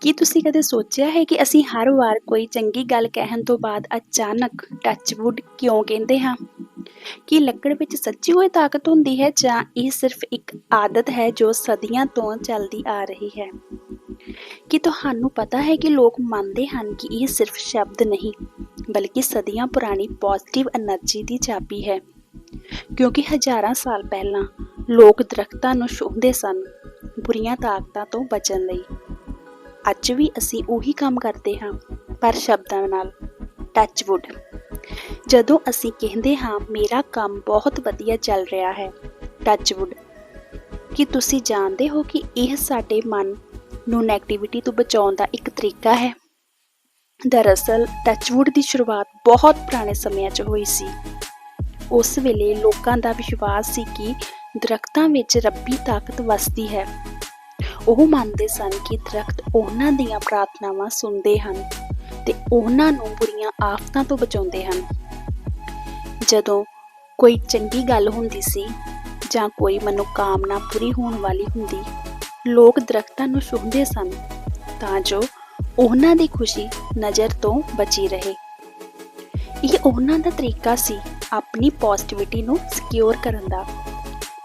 ਕੀ ਤੁਸੀਂ ਕਦੇ ਸੋਚਿਆ ਹੈ ਕਿ ਅਸੀਂ ਹਰ ਵਾਰ ਕੋਈ ਚੰਗੀ ਗੱਲ ਕਹਿਣ ਤੋਂ ਬਾਅਦ ਅਚਾਨਕ ਟੱਚਵੁੱਡ ਕਿਉਂ ਕਹਿੰਦੇ ਹਾਂ? ਕਿ ਲੱਕੜ ਵਿੱਚ ਸੱਚੀ ਹੋਈ ਤਾਕਤ ਹੁੰਦੀ ਹੈ ਜਾਂ ਇਹ ਸਿਰਫ ਇੱਕ ਆਦਤ ਹੈ ਜੋ ਸਦੀਆਂ ਤੋਂ ਚੱਲਦੀ ਆ ਰਹੀ ਹੈ? ਕਿ ਤੁਹਾਨੂੰ ਪਤਾ ਹੈ ਕਿ ਲੋਕ ਮੰਨਦੇ ਹਨ ਕਿ ਇਹ ਸਿਰਫ ਸ਼ਬਦ ਨਹੀਂ, ਬਲਕਿ ਸਦੀਆਂ ਪੁਰਾਣੀ ਪੋਜ਼ਿਟਿਵ એનર્ਜੀ ਦੀ ਚਾਬੀ ਹੈ? ਕਿਉਂਕਿ ਹਜ਼ਾਰਾਂ ਸਾਲ ਪਹਿਲਾਂ ਲੋਕ ਦਰਖਤਾਂ ਨੂੰ ਛੋਹਦੇ ਸਨ ਬੁਰੀਆਂ ਤਾਕਤਾਂ ਤੋਂ ਬਚਣ ਲਈ। ਅੱਜ ਵੀ ਅਸੀਂ ਉਹੀ ਕੰਮ ਕਰਦੇ ਹਾਂ, ਪਰ ਸ਼ਬਦਾਂ ਨਾਲ ਟੱਚਵੁੱਡ ਜਦੋਂ ਅਸੀਂ ਕਹਿੰਦੇ ਹਾਂ, ਮੇਰਾ ਕੰਮ ਬਹੁਤ ਵਧੀਆ ਚੱਲ ਰਿਹਾ ਹੈ। ਟੱਚਵੁੱਡ ਕੀ ਤੁਸੀਂ ਜਾਣਦੇ ਹੋ ਕਿ ਇਹ ਸਾਡੇ ਮਨ ਨੂੰ ਨੈਗੇਟਿਵਿਟੀ ਤੋਂ ਬਚਾਉਣ ਦਾ ਇੱਕ ਤਰੀਕਾ ਹੈ? ਦਰਅਸਲ ਟੱਚਵੁੱਡ ਦੀ ਸ਼ੁਰੂਆਤ ਬਹੁਤ ਪੁਰਾਣੇ ਸਮਿਆਂ 'ਚ ਹੋਈ ਸੀ। ਉਸ ਵੇਲੇ ਲੋਕਾਂ ਦਾ ਵਿਸ਼ਵਾਸ ਸੀ ਕਿ ਦਰਖਤਾਂ ਵਿੱਚ ਰੱਬੀ ਤਾਕਤ ਵਸਦੀ ਹੈ। ਉਹ ਮੰਨਦੇ ਸਨ ਕਿ ਦਰਖਤ ਉਹਨਾਂ ਦੀਆਂ ਪ੍ਰਾਰਥਨਾਵਾਂ ਸੁਣਦੇ ਹਨ ਤੇ ਉਹਨਾਂ ਨੂੰ ਬੁਰੀਆਂ ਆਫਤਾਂ ਤੋਂ ਬਚਾਉਂਦੇ ਹਨ। ਜਦੋਂ ਕੋਈ ਚੰਗੀ ਗੱਲ ਹੁੰਦੀ ਸੀ ਜਾਂ ਕੋਈ ਮਨੋਕਾਮਨਾ ਪੂਰੀ ਹੋਣ ਵਾਲੀ ਹੁੰਦੀ, ਲੋਕ ਦਰਖਤਾਂ ਨੂੰ ਛੂਹਦੇ ਸਨ ਤਾਂ ਜੋ ਉਹਨਾਂ ਦੀ ਖੁਸ਼ੀ ਨਜ਼ਰ ਤੋਂ ਬਚੀ ਰਹੇ। ਇਹ ਉਹਨਾਂ ਦਾ ਤਰੀਕਾ ਸੀ ਆਪਣੀ ਪੋਜ਼ਿਟਿਵਿਟੀ ਨੂੰ ਸਿਕਿਉਰ ਕਰਨ ਦਾ।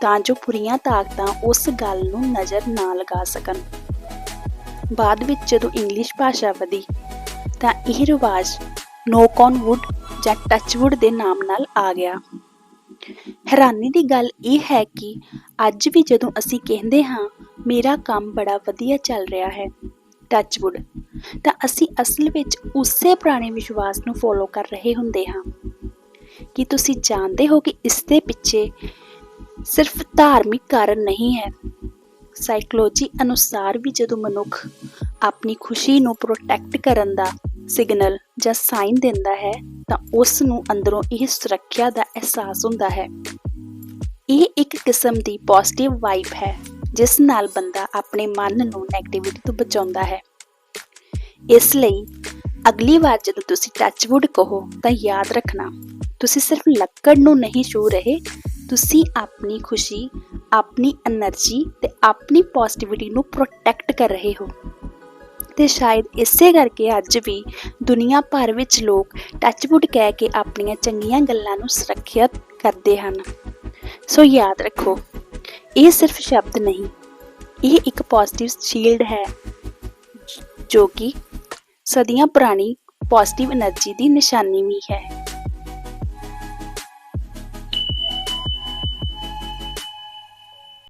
ਤਾਂ ਜੋ ਪੂਰੀਆਂ ਤਾਕਤਾਂ ਉਸ ਗੱਲ ਨੂੰ ਨਜ਼ਰ ਨਾ ਲਗਾ ਸਕਣ। ਬਾਅਦ ਵਿੱਚ ਜਦੋਂ ਇੰਗਲਿਸ਼ ਭਾਸ਼ਾ ਵਧੀ, ਤਾਂ ਇਹ ਰਿਵਾਜ ਨੋਕ ਔਨ ਵੁੱਡ ਜਾਂ ਟੱਚਵੁੱਡ ਦੇ ਨਾਮ ਨਾਲ ਆ ਗਿਆ। ਹੈਰਾਨੀ ਦੀ ਗੱਲ ਇਹ ਹੈ ਕਿ ਅੱਜ ਵੀ ਜਦੋਂ ਅਸੀਂ ਕਹਿੰਦੇ ਹਾਂ, ਮੇਰਾ ਕੰਮ ਬੜਾ ਵਧੀਆ ਚੱਲ ਰਿਹਾ ਹੈ ਟੱਚਵੁੱਡ ਤਾਂ ਅਸੀਂ ਅਸਲ ਵਿੱਚ ਉਸੇ ਪੁਰਾਣੇ ਵਿਸ਼ਵਾਸ ਨੂੰ ਫੋਲੋ ਕਰ ਰਹੇ ਹੁੰਦੇ ਹਾਂ। ਕੀ ਤੁਸੀਂ ਜਾਣਦੇ ਹੋ ਕਿ ਇਸ ਦੇ ਪਿੱਛੇ ਸਿਰਫ ਧਾਰਮਿਕ ਕਾਰਨ ਨਹੀਂ ਹੈ। ਸਾਈਕੋਲੋਜੀ ਅਨੁਸਾਰ ਵੀ ਜਦੋਂ ਮਨੁੱਖ ਆਪਣੀ ਖੁਸ਼ੀ ਨੂੰ ਪ੍ਰੋਟੈਕਟ ਕਰਨ ਦਾ ਸਿਗਨਲ ਜਾਂ ਸਾਈਨ ਦਿੰਦਾ ਹੈ, ਤਾਂ ਉਸ ਨੂੰ ਅੰਦਰੋਂ ਇਹ ਸੁਰੱਖਿਆ ਦਾ ਅਹਿਸਾਸ ਹੁੰਦਾ ਹੈ। ਇਹ ਇੱਕ ਕਿਸਮ ਦੀ ਪੋਜ਼ਿਟਿਵ ਵਾਈਬ ਹੈ, ਜਿਸ ਨਾਲ ਬੰਦਾ ਆਪਣੇ ਮਨ ਨੂੰ ਨੈਗੇਟਿਵਿਟੀ ਤੋਂ ਬਚਾਉਂਦਾ ਹੈ। ਇਸ ਲਈ ਅਗਲੀ ਵਾਰ ਜਦੋਂ ਤੁਸੀਂ ਟੱਚਵੁੱਡ ਕਹੋ, ਤਾਂ ਯਾਦ ਰੱਖਣਾ, ਤੁਸੀਂ ਸਿਰਫ ਲੱਕੜ ਨੂੰ ਨਹੀਂ ਛੂ ਰਹੇ ਤੁਸੀਂ ਆਪਣੀ ਖੁਸ਼ੀ, ਆਪਣੀ એનર્ਜੀ ਤੇ ਆਪਣੀ ਪੋਜ਼ਿਟਿਵਿਟੀ ਨੂੰ ਪ੍ਰੋਟੈਕਟ ਕਰ ਰਹੇ ਹੋ। ਤੇ ਸ਼ਾਇਦ ਇਸੇ ਕਰਕੇ ਅੱਜ ਵੀ ਦੁਨੀਆ ਭਰ ਵਿੱਚ ਲੋਕ ਟੱਚਵੁੱਡ ਕਹਿ ਕੇ ਆਪਣੀਆਂ ਚੰਗੀਆਂ ਗੱਲਾਂ ਨੂੰ ਸੁਰੱਖਿਅਤ ਕਰਦੇ ਹਨ। ਸੋ ਯਾਦ ਰੱਖੋ, ਇਹ ਸਿਰਫ ਸ਼ਬਦ ਨਹੀਂ, ਇਹ ਇੱਕ ਪੋਜ਼ਿਟਿਵ ਸ਼ੀਲਡ ਹੈ, ਜੋ ਕਿ ਸਦੀਆਂ ਪੁਰਾਣੀ ਪੋਜ਼ਿਟਿਵ એનર્ਜੀ ਦੀ ਨਿਸ਼ਾਨੀ ਵੀ ਹੈ।